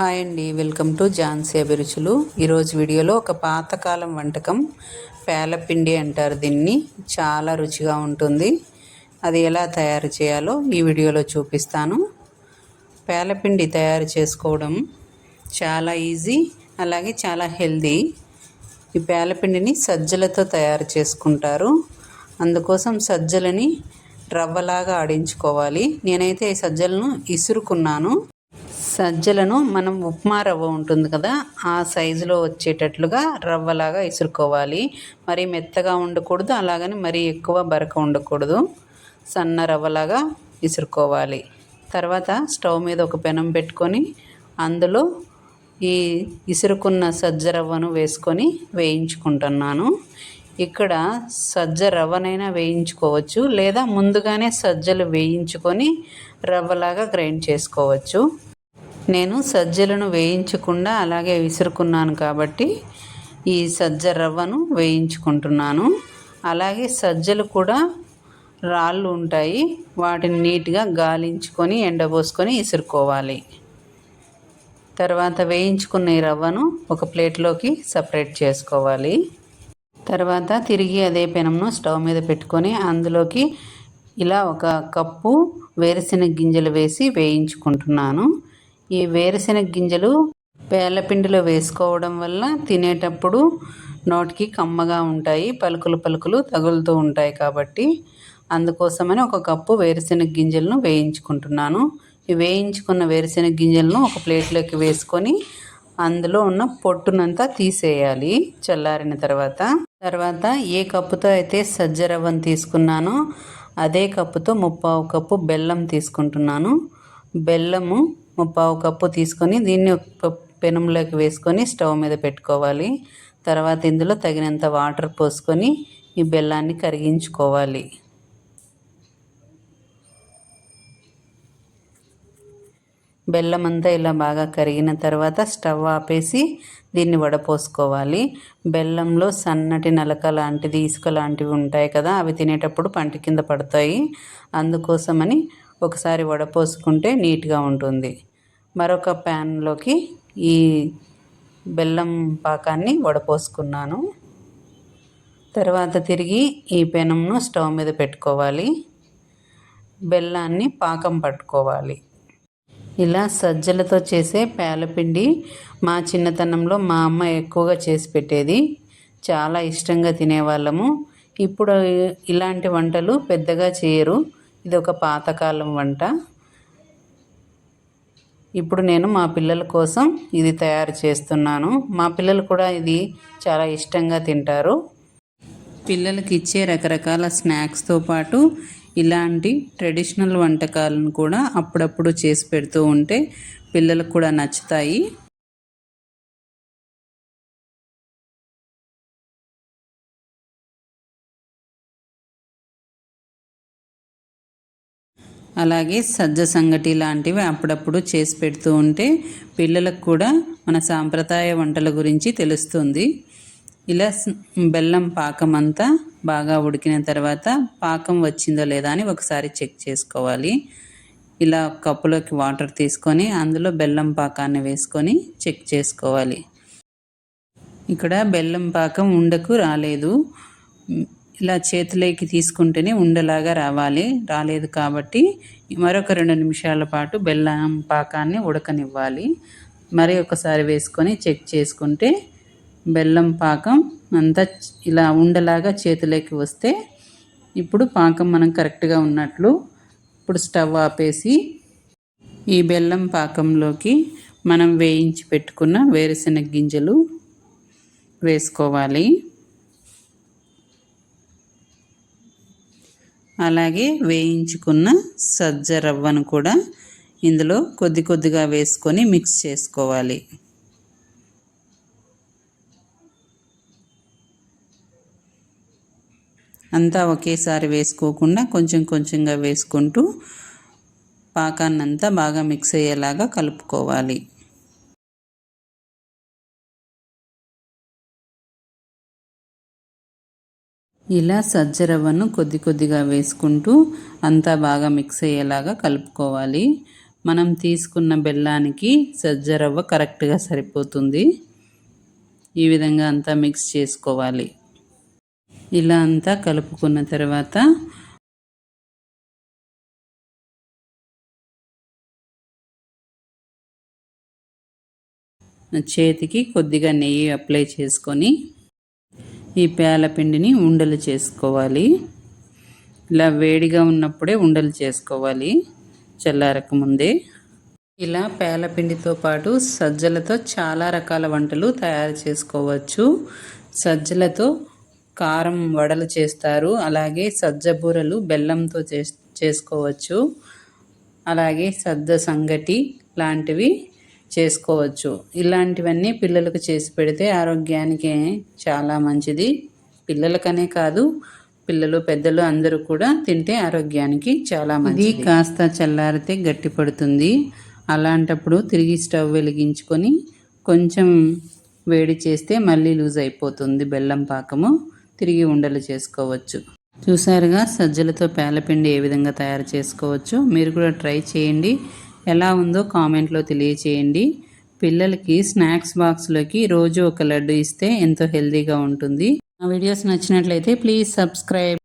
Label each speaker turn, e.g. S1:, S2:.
S1: Hi అండి welcome to Jhansi అభిరుచులు. ఈరోజు వీడియోలో ఒక పాతకాలం వంటకం పేలపిండి అంటారు దీన్ని. చాలా రుచిగా ఉంటుంది. అది ఎలా తయారు చేయాలో ఈ వీడియోలో చూపిస్తాను. పేలపిండి తయారు చేసుకోవడం చాలా ఈజీ అలాగే చాలా హెల్దీ. ఈ పేలపిండిని సజ్జలతో తయారు చేసుకుంటారు. అందుకోసం సజ్జలని రవ్వలాగా ఆడించుకోవాలి. నేనైతే ఈ సజ్జలను ఇసురుకున్నాను. సజ్జలను మనం ఉప్మా రవ్వ ఉంటుంది కదా ఆ సైజులో వచ్చేటట్లుగా రవ్వలాగా ఇసురుకోవాలి. మరీ మెత్తగా ఉండకూడదు అలాగని మరీ ఎక్కువ బరక ఉండకూడదు. సన్న రవ్వలాగా ఇసురుకోవాలి. తర్వాత స్టవ్ మీద ఒక పెనం పెట్టుకొని అందులో ఈ ఇసురుకున్న సజ్జ రవ్వను వేసుకొని వేయించుకుంటున్నాను. ఇక్కడ సజ్జ రవ్వనైనా వేయించుకోవచ్చు లేదా ముందుగానే సజ్జలు వేయించుకొని రవ్వలాగా గ్రైండ్ చేసుకోవచ్చు. నేను సజ్జలను వేయించకుండా అలాగే విసురుకున్నాను కాబట్టి ఈ సజ్జ రవ్వను వేయించుకుంటున్నాను. అలాగే సజ్జలు కూడా రాళ్ళు ఉంటాయి. వాటిని నీట్గా గాలించుకొని ఎండబోసుకొని ఇసురుకోవాలి. తర్వాత వేయించుకున్న ఈ రవ్వను ఒక ప్లేట్లోకి సపరేట్ చేసుకోవాలి. తర్వాత తిరిగి అదే పెనంను స్టవ్ మీద పెట్టుకొని అందులోకి ఇలా ఒక కప్పు వేరుశెనగ గింజలు వేసి వేయించుకుంటున్నాను. ఈ వేరుశెనగ గింజలు పేలపిండిలో వేసుకోవడం వల్ల తినేటప్పుడు నోటికి కమ్మగా ఉంటాయి పలుకులు పలుకులు తగులుతూ ఉంటాయి కాబట్టి అందుకోసమని ఒక కప్పు వేరుశెనగ గింజలను వేయించుకుంటున్నాను. ఈ వేయించుకున్న వేరుశెనగ గింజలను ఒక ప్లేట్లోకి వేసుకొని అందులో ఉన్న పొట్టునంతా తీసేయాలి చల్లారిన తర్వాత. తర్వాత ఏ కప్పుతో అయితే సజ్జ రవ్వను తీసుకున్నానో అదే కప్పుతో ముప్పావు కప్పు బెల్లం తీసుకుంటున్నాను. బెల్లము ముప్పావు కప్పు తీసుకొని దీన్ని పెనంలోకి వేసుకొని స్టవ్ మీద పెట్టుకోవాలి. తర్వాత ఇందులో తగినంత వాటర్ పోసుకొని ఈ బెల్లాన్ని కరిగించుకోవాలి. బెల్లం అంతా ఇలా బాగా కరిగిన తర్వాత స్టవ్ ఆపేసి దీన్ని వడపోసుకోవాలి. బెల్లంలో సన్నటి నలక లాంటిది ఇసుక లాంటివి ఉంటాయి కదా అవి తినేటప్పుడు పంట కింద పడతాయి. అందుకోసమని ఒకసారి వడపోసుకుంటే నీట్గా ఉంటుంది. మరొక ప్యాన్లోకి ఈ బెల్లం పాకాన్ని వడపోసుకున్నాను. తర్వాత తిరిగి ఈ పెనంను స్టవ్ మీద పెట్టుకోవాలి. బెల్లాన్ని పాకం పట్టుకోవాలి. ఇలా సజ్జలతో చేసే పేలపిండి మా చిన్నతనంలో మా అమ్మ ఎక్కువగా చేసి పెట్టేది. చాలా ఇష్టంగా తినేవాళ్ళము. ఇప్పుడు ఇలాంటి వంటలు పెద్దగా చేయరు. ఇది ఒక పాతకాలం వంట. ఇప్పుడు నేను మా పిల్లల కోసం ఇది తయారు చేస్తున్నాను. మా పిల్లలు కూడా ఇది చాలా ఇష్టంగా తింటారు. పిల్లలకి ఇచ్చే రకరకాల స్నాక్స్తో పాటు ఇలాంటి ట్రెడిషనల్ వంటకాలను కూడా అప్పుడప్పుడు చేసి పెడుతూ ఉంటే పిల్లలకు కూడా నచ్చుతాయి. అలాగే సజ్జ సంగటి లాంటివి అప్పుడప్పుడు చేసి పెడుతూ ఉంటే పిల్లలకు కూడా మన సాంప్రదాయ వంటల గురించి తెలుస్తుంది. ఇలా బెల్లం పాకం అంతా బాగా ఉడికిన తర్వాత పాకం వచ్చిందో లేదా అని ఒకసారి చెక్ చేసుకోవాలి. ఇలా కప్పులోకి వాటర్ తీసుకొని అందులో బెల్లం పాకాన్ని వేసుకొని చెక్ చేసుకోవాలి. ఇక్కడ బెల్లం పాకం ఉండకు రాలేదు. ఇలా చేతిలోకి తీసుకుంటేనే ఉండలాగా రావాలి. రాలేదు కాబట్టి మరొక రెండు నిమిషాల పాటు బెల్లం పాకాన్ని ఉడకనివ్వాలి. మరి ఒకసారి వేసుకొని చెక్ చేసుకుంటే బెల్లం పాకం అంతా ఇలా ఉండలాగా చేతిలోకి వస్తే ఇప్పుడు పాకం మనం కరెక్ట్గా ఉన్నట్లు ఇప్పుడు స్టవ్ ఆపేసి ఈ బెల్లం పాకంలోకి మనం వేయించి పెట్టుకున్న వేరుశెనగ గింజలు వేసుకోవాలి. అలాగే వేయించుకున్న సజ్జ రవ్వను కూడా ఇందులో కొద్ది కొద్దిగా వేసుకొని మిక్స్ చేసుకోవాలి. అంతా ఒకేసారి వేసుకోకుండా కొంచెం కొంచెంగా వేసుకుంటూ పాకాన్నంతా బాగా మిక్స్ అయ్యేలాగా కలుపుకోవాలి. ఇలా సజ్జరవ్వను కొద్ది కొద్దిగా వేసుకుంటూ అంతా బాగా మిక్స్ అయ్యేలాగా కలుపుకోవాలి. మనం తీసుకున్న బెల్లానికి సజ్జ రవ్వ కరెక్ట్గా సరిపోతుంది. ఈ విధంగా అంతా మిక్స్ చేసుకోవాలి. ఇలా అంతా కలుపుకున్న తర్వాత చేతికి కొద్దిగా నెయ్యి అప్లై చేసుకొని ఈ పేలపిండిని ఉండలు చేసుకోవాలి. ఇలా వేడిగా ఉన్నప్పుడే ఉండలు చేసుకోవాలి. చల్లారక ముందే ఇలా పేలపిండితో పాటు సజ్జలతో చాలా రకాల వంటలు తయారు చేసుకోవచ్చు. సజ్జలతో కారం వడలు చేస్తారు. అలాగే సజ్జ బూరలు బెల్లంతో చేసుకోవచ్చు. అలాగే సజ్జ సంగటి లాంటివి చేసుకోవచ్చు. ఇలాంటివన్నీ పిల్లలకు చేసి పెడితే ఆరోగ్యానికి చాలా మంచిది. పిల్లలకనే కాదు పిల్లలు పెద్దలు అందరూ కూడా తింటే ఆరోగ్యానికి చాలా మంచిది. కాస్త చల్లారితే గట్టి పడుతుంది. అలాంటప్పుడు తిరిగి స్టవ్ వెలిగించుకొని కొంచెం వేడి చేస్తే మళ్ళీ లూజ్ అయిపోతుంది బెల్లం పాకము. తిరిగి ఉండలు చేసుకోవచ్చు. చూసారుగా సజ్జలతో పేలపిండి ఏ విధంగా తయారు చేసుకోవచ్చు మీరు కూడా ట్రై చేయండి. ఎలా ఉందో కామెంట్లో తెలియచేయండి. పిల్లలకి స్నాక్స్ బాక్స్లోకి రోజు ఒక లడ్డు ఇస్తే ఎంతో హెల్తీగా ఉంటుంది. ఆ వీడియోస్ నచ్చినట్లయితే ప్లీజ్ సబ్స్క్రైబ్.